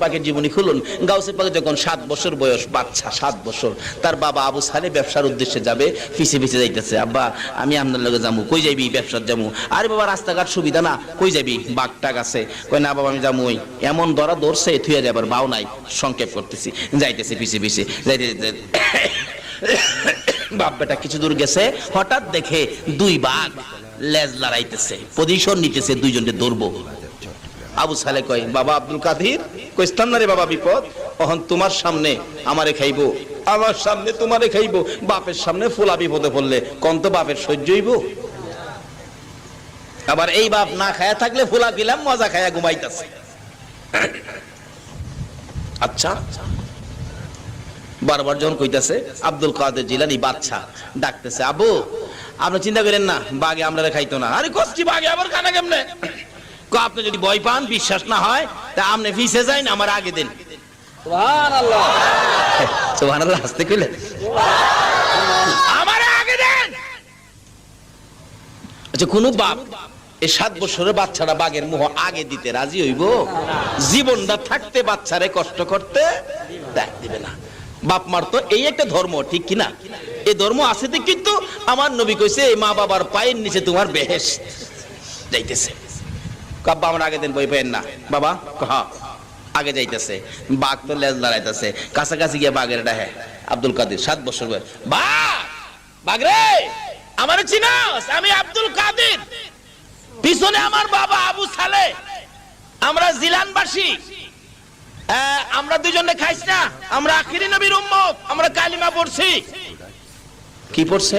পাকের জীবনী খুলুন। গাউসে পাকে যখন সাত বছর বয়স, বাচ্চা, সাত বছর, তার বাবা আবু সালে ব্যবসার উদ্দেশ্যে যাবে, পিছে পিছে যাইতেছে, আব্বা, আমি আপনার লগে যাব কই যাইবি ব্যবসার যাব আরে বাবা, রাস্তাঘাট সুবিধা না, কই যাবি? বাঘ টাক আছে। কই না বাবা, আমি যাব ওই, এমন ধরা দৌড়ছে, থুয়ে যাবার বাও নাই। সংক্ষেপ করতেছি। যাইতেছে পিছে পিছে যাইতে বাপ বেটা কিছু দূর গেছে, হঠাৎ দেখে দুই বাঘ লেজ লড়াইতেছে পজিশন নিতেছে, দুইজনকে ধরবো। আবু সালে কয়, বাবা আব্দুল কাদির? কইস্তান না রে বাবা বিপদ? তখন তোমার সামনে আমারে খাইবো। আমার সামনে তোমারে খাইবো। বাপের সামনে ফুলা বিপদে পড়লে কোন তো বাপের সহ্য হইব? আবার এই বাপ না খায়া থাকলে ফুলা দিলাম মজা খায়া ঘুমাইতেছে। আচ্ছা। বারবার যখন কইতাছে, আব্দুল কাদের জিলানি বাচ্চা, ডাকতেছে, আবু, আপনি চিন্তা করেন না, বাগে আমরা খাইতো না। আরে কষ্টি, বাগে আবার খানা কেমনে? আপনি যদি ভয় পান বিশ্বাস না হয় তা আপনি ফিসে যান আমার আগে দিন। সুবহানাল্লাহ। কইলেন আমার আগে দেন! আচ্ছা কোন বাপ এই সাত বছরের বাচ্চারা বাঘের মুহ আগে দিতে রাজি হইব? জীবনটা থাকতে বাচ্চারে কষ্ট করতে দেখ দিবে না। বাপ মার তো এই একটা ধর্ম ঠিক কিনা? এই ধর্ম আছে তো কিন্তু আমার নবী কইছে এই মা বাবার পায়ের নিচে তোমার বেহেস যাইতেছে। কাব্বা আমার আগে দিন বই পেন না। বাবা? কহা আগে যাইতেছে। বাঘ তো লেজ দাঁড়াইতেছে কাছাকাছি গিয়ে বাঘের ডাহে আব্দুল কাদির, সাত বছর বয়স। বাঘ! বাঘ রে! আমার চিনাস? আমি আব্দুল কাদের। পিছনে আমার বাবা আবু সালে। আমরা জিলানবাসী। আমরা দুজনে খাইছ না? আমরা আখিরি নবীর উম্মত। আমরা কালিমা পড়ছি। কি পড়ছে?